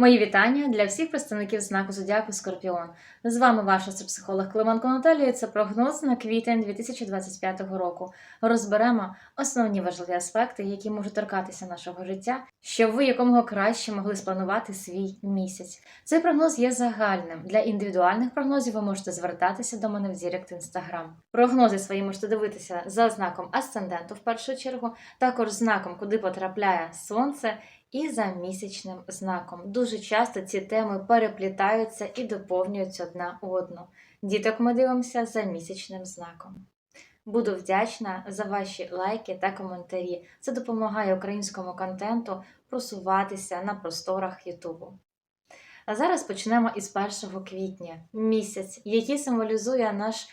Мої вітання для всіх представників знаку Зодіаку Скорпіон. З вами ваша психолог Климанко Наталія. Це прогноз на квітень 2025 року. Розберемо основні важливі аспекти, які можуть торкатися нашого життя, щоб ви якомога краще могли спланувати свій місяць. Цей прогноз є загальним. Для індивідуальних прогнозів ви можете звертатися до мене в Дірект Інстаграм. Прогнози свої можете дивитися за знаком асценденту в першу чергу, також знаком, куди потрапляє сонце і за місячним знаком. Дуже часто ці теми переплітаються і доповнюють одна одну. Діток ми дивимося за місячним знаком. Буду вдячна за ваші лайки та коментарі. Це допомагає українському контенту просуватися на просторах Ютубу. А зараз почнемо із 1 квітня, місяць, який символізує наш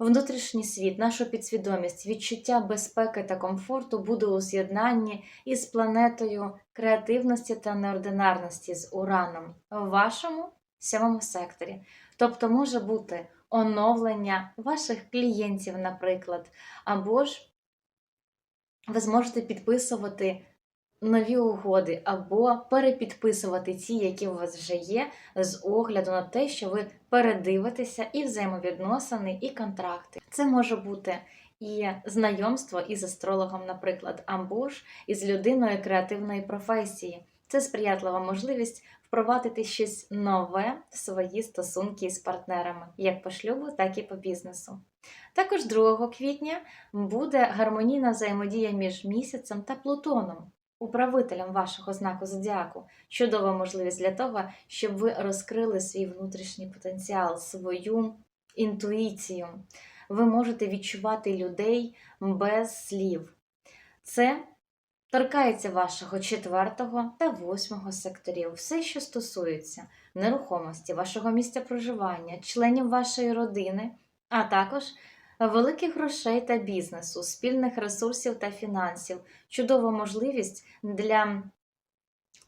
внутрішній світ, нашу підсвідомість, відчуття безпеки та комфорту буде у з'єднанні із планетою креативності та неординарності з Ураном в вашому сьомому секторі. Тобто може бути оновлення ваших клієнтів, наприклад, або ж ви зможете підписувати нові угоди або перепідписувати ті, які у вас вже є, з огляду на те, що ви передивитеся і взаємовідносини, і контракти. Це може бути і знайомство із астрологом, наприклад, або ж із людиною креативної професії. Це сприятлива можливість впровадити щось нове в свої стосунки з партнерами, як по шлюбу, так і по бізнесу. Також 2 квітня буде гармонійна взаємодія між місяцем та Плутоном управителем вашого знаку зодіаку. Чудова можливість для того, щоб ви розкрили свій внутрішній потенціал, свою інтуїцію. Ви можете відчувати людей без слів. Це торкається вашого четвертого та восьмого секторів. Все, що стосується нерухомості, вашого місця проживання, членів вашої родини, а також великих грошей та бізнесу, спільних ресурсів та фінансів, чудова можливість для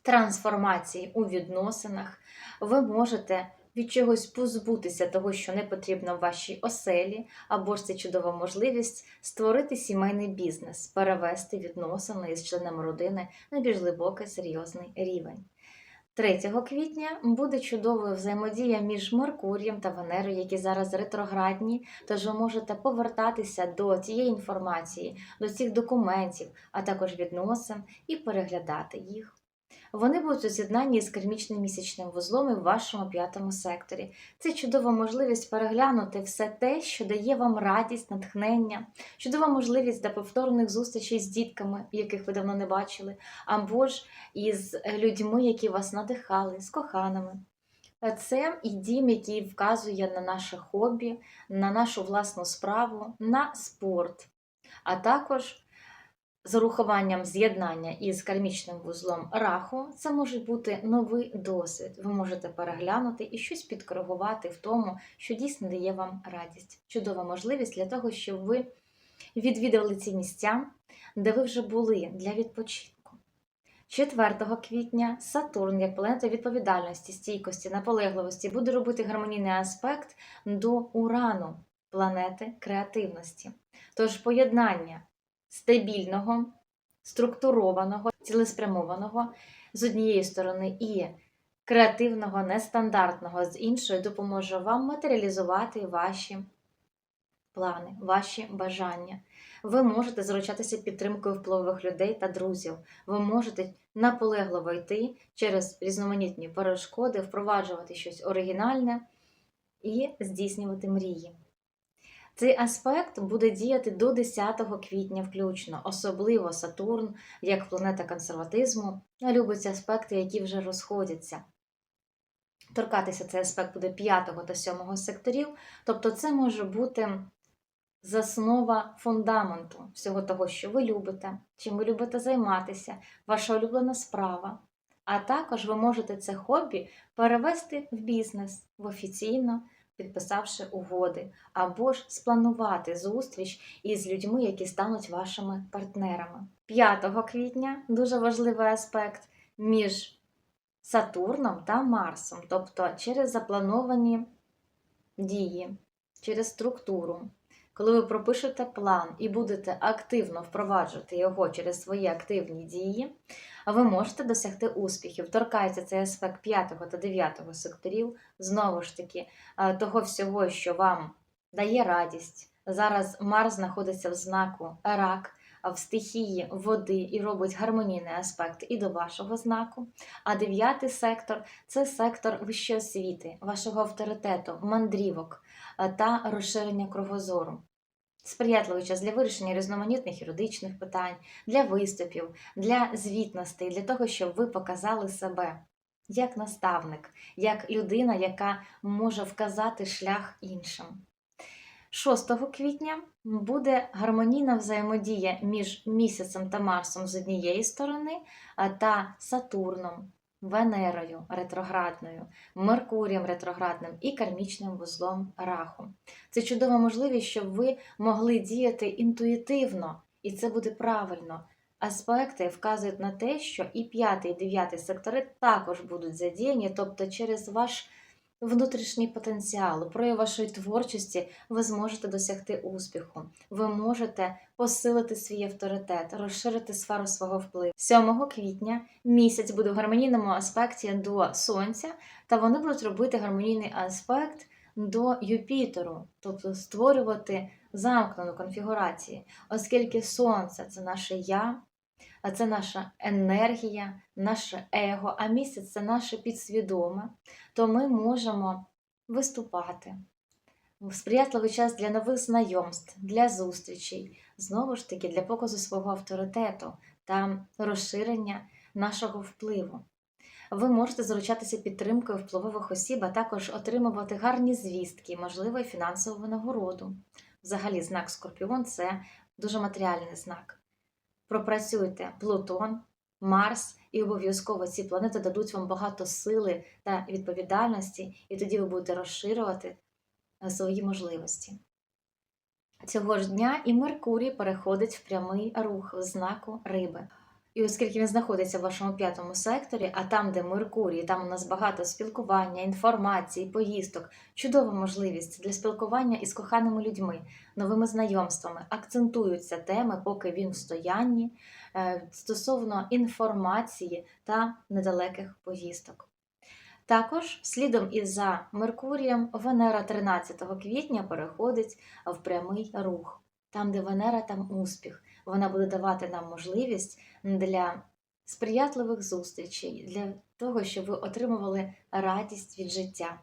трансформації у відносинах. Ви можете від чогось позбутися того, що не потрібно в вашій оселі, або ж це чудова можливість створити сімейний бізнес, перевести відносини із членом родини на більш глибокий серйозний рівень. 3 квітня буде чудовою взаємодія між Меркурієм та Венерою, які зараз ретроградні, тож ви можете повертатися до цієї інформації, до цих документів, а також відносин і переглядати їх. Вони будуть у з'єднанні з кармічним місячним вузлом і в вашому п'ятому секторі. Це чудова можливість переглянути все те, що дає вам радість, натхнення, чудова можливість для повторних зустрічей з дітками, яких ви давно не бачили, або ж із людьми, які вас надихали, з коханими. Це і дім, який вказує на наше хобі, на нашу власну справу, на спорт, а також з урахуванням з'єднання із кармічним вузлом раху, це може бути новий досвід. Ви можете переглянути і щось підкоригувати в тому, що дійсно дає вам радість. Чудова можливість для того, щоб ви відвідали ці місця, де ви вже були для відпочинку. 4 квітня Сатурн, як планета відповідальності, стійкості, наполегливості, буде робити гармонійний аспект до Урану, планети креативності. Тож поєднання стабільного, структурованого, цілеспрямованого з однієї сторони і креативного, нестандартного з іншої, допоможе вам матеріалізувати ваші плани, ваші бажання. Ви можете заручатися підтримкою впливових людей та друзів. Ви можете наполегливо йти через різноманітні перешкоди, впроваджувати щось оригінальне і здійснювати мрії. Цей аспект буде діяти до 10 квітня включно, особливо Сатурн, як планета консерватизму, любить аспекти, які вже розходяться. Торкатися цей аспект буде 5 та 7 секторів, тобто це може бути заснова фундаменту всього того, що ви любите, чим ви любите займатися, ваша улюблена справа. А також ви можете це хобі перевести в бізнес в офіційно підписавши угоди, або ж спланувати зустріч із людьми, які стануть вашими партнерами. 5 квітня дуже важливий аспект між Сатурном та Марсом, тобто через заплановані дії, через структуру. Коли ви пропишете план і будете активно впроваджувати його через свої активні дії, ви можете досягти успіхів. Торкається цей аспект 5 та 9 секторів, знову ж таки, е, того всього, що вам дає радість. Зараз Марс знаходиться в знаку рак, в стихії води і робить гармонійний аспект і до вашого знаку. А дев'ятий сектор це сектор вищої освіти, вашого авторитету, мандрівок е, та розширення кругозору. Сприятливий час для вирішення різноманітних юридичних питань, для виступів, для звітностей, для того, щоб ви показали себе як наставник, як людина, яка може вказати шлях іншим. 6 квітня буде гармонійна взаємодія між місяцем та Марсом з однієї сторони та Сатурном, Венерою ретроградною, Меркурієм ретроградним і кармічним вузлом раху. Це чудова можливість, щоб ви могли діяти інтуїтивно, і це буде правильно. Аспекти вказують на те, що і 5, і 9 сектори також будуть задіяні, тобто через ваш внутрішній потенціал, прояв вашої творчості, ви зможете досягти успіху. Ви можете посилити свій авторитет, розширити сферу свого впливу. 7 квітня місяць буде в гармонійному аспекті до Сонця, та вони будуть робити гармонійний аспект до Юпітеру, тобто створювати замкнену конфігурацію, оскільки Сонце це наше я. А це наша енергія, наше его, а місяць це наше підсвідоме, то ми можемо виступати в сприятливий час для нових знайомств, для зустрічей, знову ж таки, для показу свого авторитету та розширення нашого впливу. Ви можете заручатися підтримкою впливових осіб, а також отримувати гарні звістки, можливо, і фінансову винагороду. Взагалі, знак Скорпіон це дуже матеріальний знак пропрацюйте Плутон, Марс, і обов'язково ці планети дадуть вам багато сили та відповідальності, і тоді ви будете розширювати е, свої можливості. Цього ж дня і Меркурій переходить в прямий рух в знаку риби. І оскільки він знаходиться в вашому п'ятому секторі, а там, де Меркурій, там у нас багато спілкування, інформації, поїздок, чудова можливість для спілкування із коханими людьми, новими знайомствами, акцентуються теми, поки він в стоянні е, стосовно інформації та недалеких поїздок. Також слідом із за Меркурієм Венера 13 квітня переходить в прямий рух. Там, де Венера, там успіх. Вона буде давати нам можливість для сприятливих зустрічей, для того, щоб ви отримували радість від життя.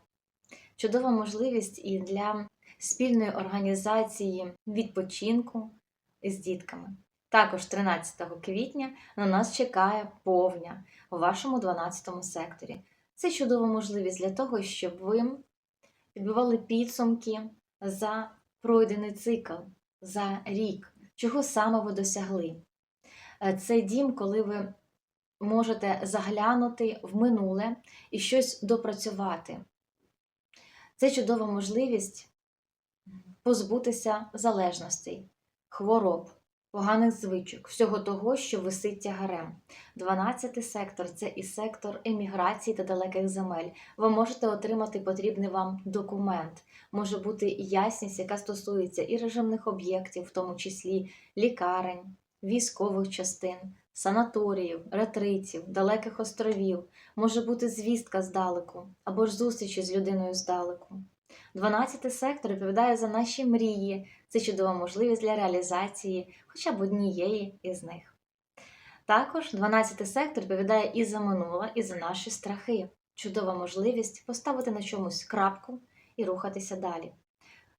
Чудова можливість і для спільної організації відпочинку з дітками. Також 13 квітня на нас чекає повня у вашому 12 секторі. Це чудова можливість для того, щоб ви підбивали підсумки за пройдений цикл, за рік, чого саме ви досягли. Е, це дім, коли ви можете заглянути в минуле і щось допрацювати. Це чудова можливість позбутися залежностей, хвороб, поганих звичок, всього того, що висить тягарем. 12 сектор це і сектор еміграції та далеких земель. Ви можете отримати потрібний вам документ. Може бути ясність, яка стосується і режимних об'єктів, в тому числі лікарень, військових частин, санаторіїв, ретритів, далеких островів, може бути звістка здалеку або ж зустрічі з людиною здалеку. 12 сектор відповідає за наші мрії, це чудова можливість для реалізації хоча б однієї із них. Також 12 сектор відповідає і за минуле, і за наші страхи. Чудова можливість поставити на чомусь крапку і рухатися далі.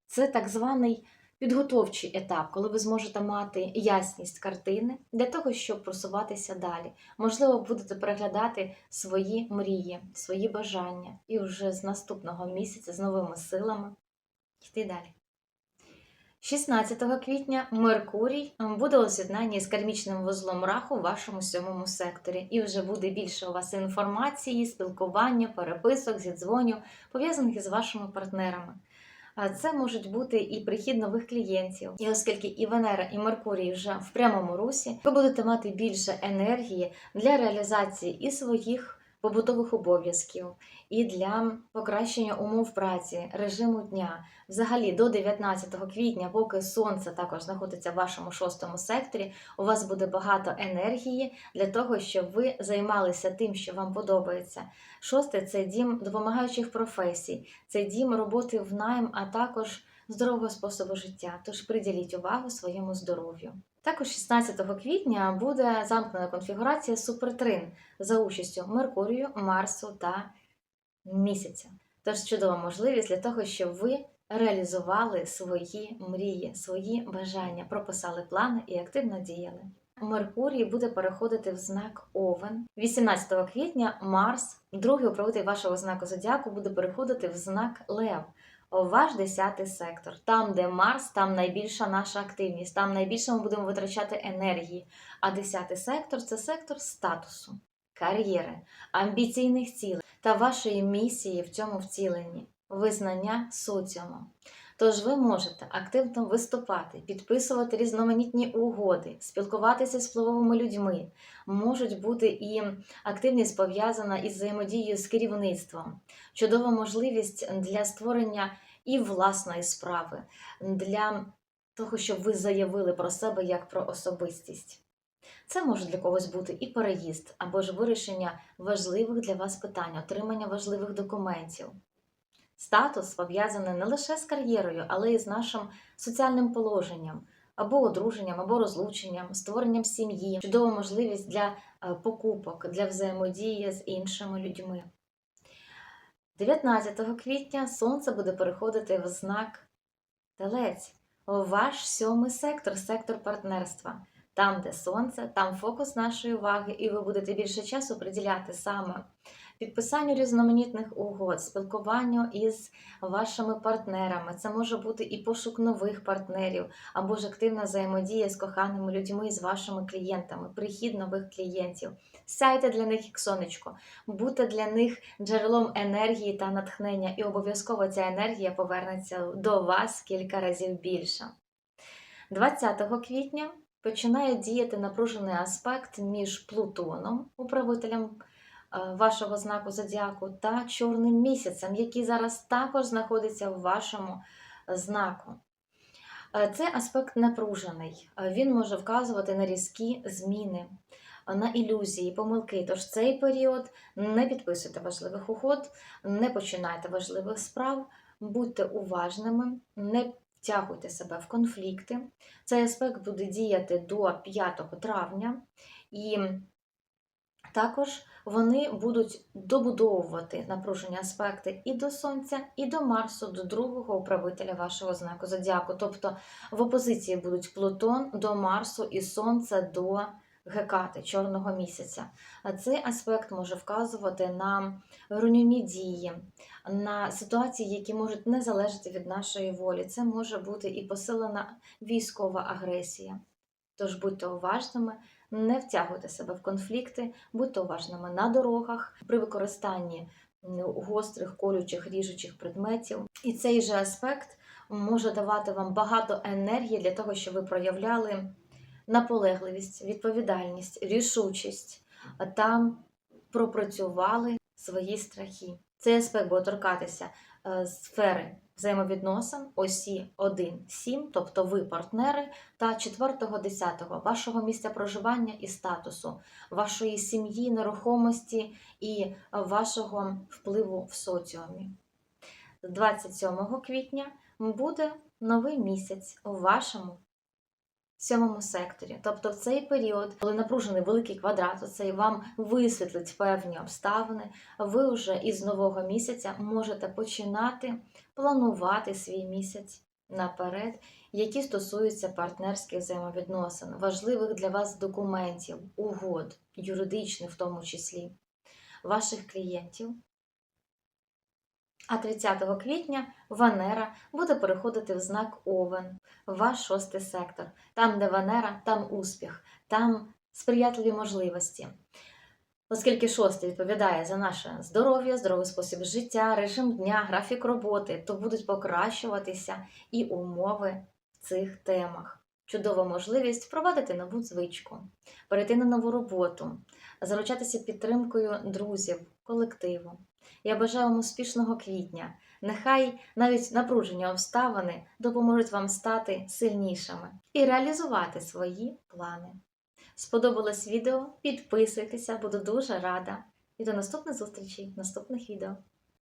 Це так званий підготовчий етап, коли ви зможете мати ясність картини для того, щоб просуватися далі. Можливо, будете переглядати свої мрії, свої бажання, і вже з наступного місяця з новими силами йти далі. 16 квітня Меркурій буде у з'єднанні з кармічним вузлом раху в вашому сьомому секторі, і вже буде більше у вас інформації, спілкування, переписок, зідзвонів, пов'язаних із вашими партнерами. Це можуть бути і прихід нових клієнтів. І оскільки і Венера, і Меркурій вже в прямому русі, ви будете мати більше енергії для реалізації і своїх побутових обов'язків, і для покращення умов праці, режиму дня. Взагалі до 19 квітня, поки сонце також знаходиться в вашому шостому секторі, у вас буде багато енергії для того, щоб ви займалися тим, що вам подобається. Шосте це дім допомагаючих професій, це дім роботи в найм, а також здорового способу життя. Тож приділіть увагу своєму здоров'ю. Також 16 квітня буде замкнена конфігурація Супертрин за участю Меркурію, Марсу та місяця. Тож чудова можливість для того, щоб ви реалізували свої мрії, свої бажання, прописали плани і активно діяли. Меркурій буде переходити в знак Овен. 18 квітня Марс, другий управитель вашого знаку зодіаку, буде переходити в знак Лев. Ваш 10 сектор. Там, де Марс, там найбільша наша активність, там найбільше ми будемо витрачати енергії. А 10 сектор це сектор статусу, кар'єри, амбіційних цілей та вашої місії в цьому вціленні, визнання соціуму. Тож ви можете активно виступати, підписувати різноманітні угоди, спілкуватися з впливовими людьми. Можуть бути і активність пов'язана із взаємодією з керівництвом, чудова можливість для створення і власної справи, для того, щоб ви заявили про себе як про особистість. Це може для когось бути і переїзд, або ж вирішення важливих для вас питань, отримання важливих документів. Статус пов'язаний не лише з кар'єрою, але й з нашим соціальним положенням, або одруженням, або розлученням, створенням сім'ї, чудова можливість для е, покупок, для взаємодії з іншими людьми. 19 квітня сонце буде переходити в знак Телець, ваш сьомий сектор, сектор партнерства. Там, де сонце, там фокус нашої уваги, і ви будете більше часу приділяти саме підписанню різноманітних угод, спілкуванню із вашими партнерами. Це може бути і пошук нових партнерів, або ж активна взаємодія з коханими людьми, з вашими клієнтами, прихід нових клієнтів. Сяйте для них як сонечко, будьте для них джерелом енергії та натхнення, і обов'язково ця енергія повернеться до вас кілька разів більше. 20 квітня починає діяти напружений аспект між Плутоном, управителем вашого знаку зодіаку, та чорним місяцем, який зараз також знаходиться в вашому знаку. Е, Це аспект напружений. Е, Він може вказувати на різкі зміни, е, на ілюзії, помилки. Тож цей період не підписуйте важливих угод, не починайте важливих справ, будьте уважними, не втягуйте себе в конфлікти. Цей аспект буде діяти до 5 травня, і також вони будуть добудовувати напружені аспекти і до Сонця, і до Марсу, до другого управителя вашого знаку зодіаку. Тобто в опозиції будуть Плутон до Марсу і Сонце до Гекати, чорного місяця. А Цей аспект може вказувати на руйнівні дії, на ситуації, які можуть не залежати від нашої волі. Це може бути і посилена військова агресія. Тож будьте уважними, не втягуйте себе в конфлікти, будьте уважними на дорогах при використанні гострих, колючих, ріжучих предметів. І цей же аспект може давати вам багато енергії для того, щоб ви проявляли наполегливість, відповідальність, рішучість та пропрацювали свої страхи. Цей аспект буде торкатися е, сфери взаємовідносин, осі 1-7, тобто ви партнери, та 4-10 вашого місця проживання і статусу, вашої сім'ї, нерухомості і вашого впливу в соціумі. 27 квітня буде новий місяць у вашому сьомому секторі. Тобто в цей період, коли напружений великий квадрат, цей вам висвітлить певні обставини, ви вже із нового місяця можете починати планувати свій місяць наперед, які стосуються партнерських взаємовідносин, важливих для вас документів, угод, юридичних в тому числі, ваших клієнтів. А 30 квітня Венера буде переходити в знак Овен, ваш шостий сектор. Там, де Венера, там успіх, там сприятливі можливості. Оскільки шостий відповідає за наше здоров'я, здоровий спосіб життя, режим дня, графік роботи, то будуть покращуватися і умови в цих темах. чудова можливість впровадити нову звичку, перейти на нову роботу, заручатися підтримкою друзів, колективу. Я бажаю вам успішного квітня. Нехай навіть напружені обставини допоможуть вам стати сильнішими і реалізувати свої плани. Сподобалось відео? Підписуйтеся, буду дуже рада. І до наступних зустрічей наступних відео.